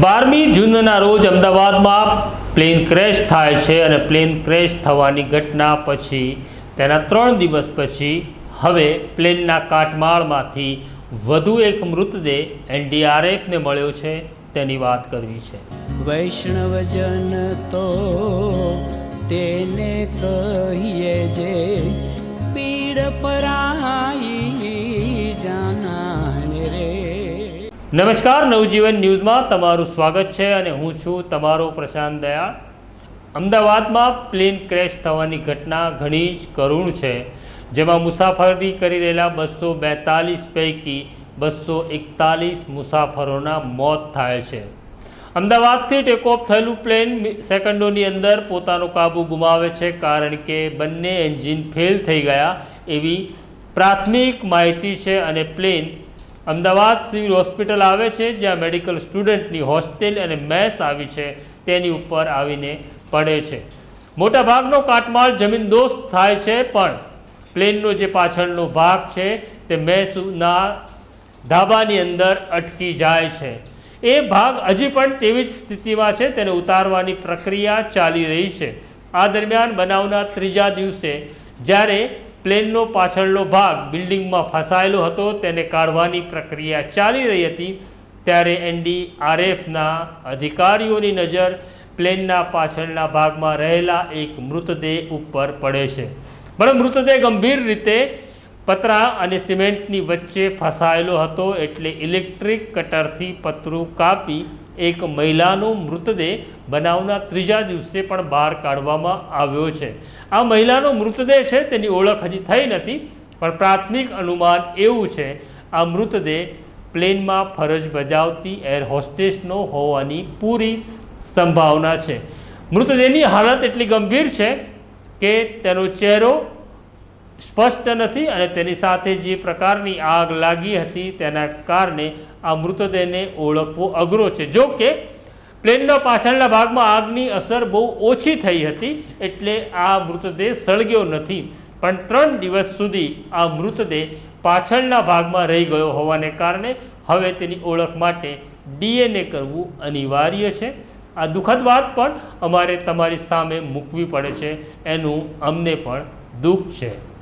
બારમી જૂનના રોજ અમદાવાદમાં પ્લેન ક્રેશ થાય છે અને પ્લેન ક્રેશ થવાની ઘટના પછી, તેના ત્રણ દિવસ પછી, હવે પ્લેનના કાટમાળમાંથી વધુ એક મૃતદેહ એનડીઆરએફને મળ્યો છે. તેની વાત કરવી છે. વૈષ્ણવજન તો તેને કહીએ નમસ્કાર, નવજીવન ન્યૂઝમાં તમારું સ્વાગત છે અને હું છું તમારો પ્રશાંત દયાળ. અમદાવાદમાં પ્લેન ક્રેશ થવાની ઘટના ઘણી જ કરુણ છે, જેમાં મુસાફરી કરી રહેલા બસો બેતાલીસ પૈકી બસો એકતાલીસ મુસાફરોના મોત થાય છે. અમદાવાદથી ટેકઓફ થયેલું પ્લેન સેકન્ડોની અંદર પોતાનો કાબુ ગુમાવે છે, કારણ કે બંને એન્જિન ફેલ થઈ ગયા એવી પ્રાથમિક માહિતી છે અને પ્લેન અમદાવાદ સિવિલ હોસ્પિટલ આવે છે, જ્યાં મેડિકલ સ્ટુડન્ટની હોસ્ટેલ અને મેસ આવી છે, તેની ઉપર આવીને પડે છે. મોટાભાગનો કાટમાળ જમીનદોસ્ત થાય છે, પણ પ્લેનનો જે પાછળનો ભાગ છે, તે મેસના ધાબાની અંદર અટકી જાય છે. એ ભાગ હજી પણ તેવી જ સ્થિતિમાં છે, તેને ઉતારવાની પ્રક્રિયા ચાલી રહી છે. આ દરમિયાન બનાવના ત્રીજા દિવસે જ્યારે પ્લેનનો પાછળનો ભાગ બિલ્ડિંગમાં ફસાયેલો હતો, તેને કાઢવાની પ્રક્રિયા ચાલી રહી હતી, ત્યારે એનડીઆરએફના અધિકારીઓની નજર પ્લેનના પાછળના ભાગમાં રહેલા એક મૃતદેહ ઉપર પડે છે. પણ મૃતદેહ ગંભીર રીતે પતરા અને સિમેન્ટની વચ્ચે ફસાયેલો હતો, એટલે ઇલેક્ટ્રિક કટરથી પતરું કાપી એક મહિલાનો મૃતદેહ બનાવના ત્રીજા દિવસે પણ બહાર કાઢવામાં આવ્યો છે. આ મહિલાનો મૃતદેહ છે તેની ઓળખ હજી થઈ નથી, પણ પ્રાથમિક અનુમાન એવું છે, આ મૃતદેહ પ્લેનમાં ફરજ બજાવતી એર હોસ્ટેસનો હોવાની પૂરી સંભાવના છે. મૃતદેહની હાલત એટલી ગંભીર છે કે તેનો ચહેરો સ્પષ્ટ નથી અને તેની સાથે જે પ્રકારની આગ લાગી હતી તેના કારણે આ મૃતદેહને ઓળખવો અઘરો છે. જો કે, પ્લેનના પાછળના ભાગમાં આગની અસર બહુ ઓછી થઈ હતી એટલે આ મૃતદેહ સળગ્યો નથી. પણ ત્રણ દિવસ સુધી આ મૃતદેહ પાછળના ભાગમાં રહી ગયો હોવાને કારણે હવે તેની ઓળખ માટે ડીએનએ કરવું અનિવાર્ય છે. આ દુઃખદ વાત પણ અમારે તમારી સામે મૂકવી પડે છે. એનું અમને પણ દુઃખ છે.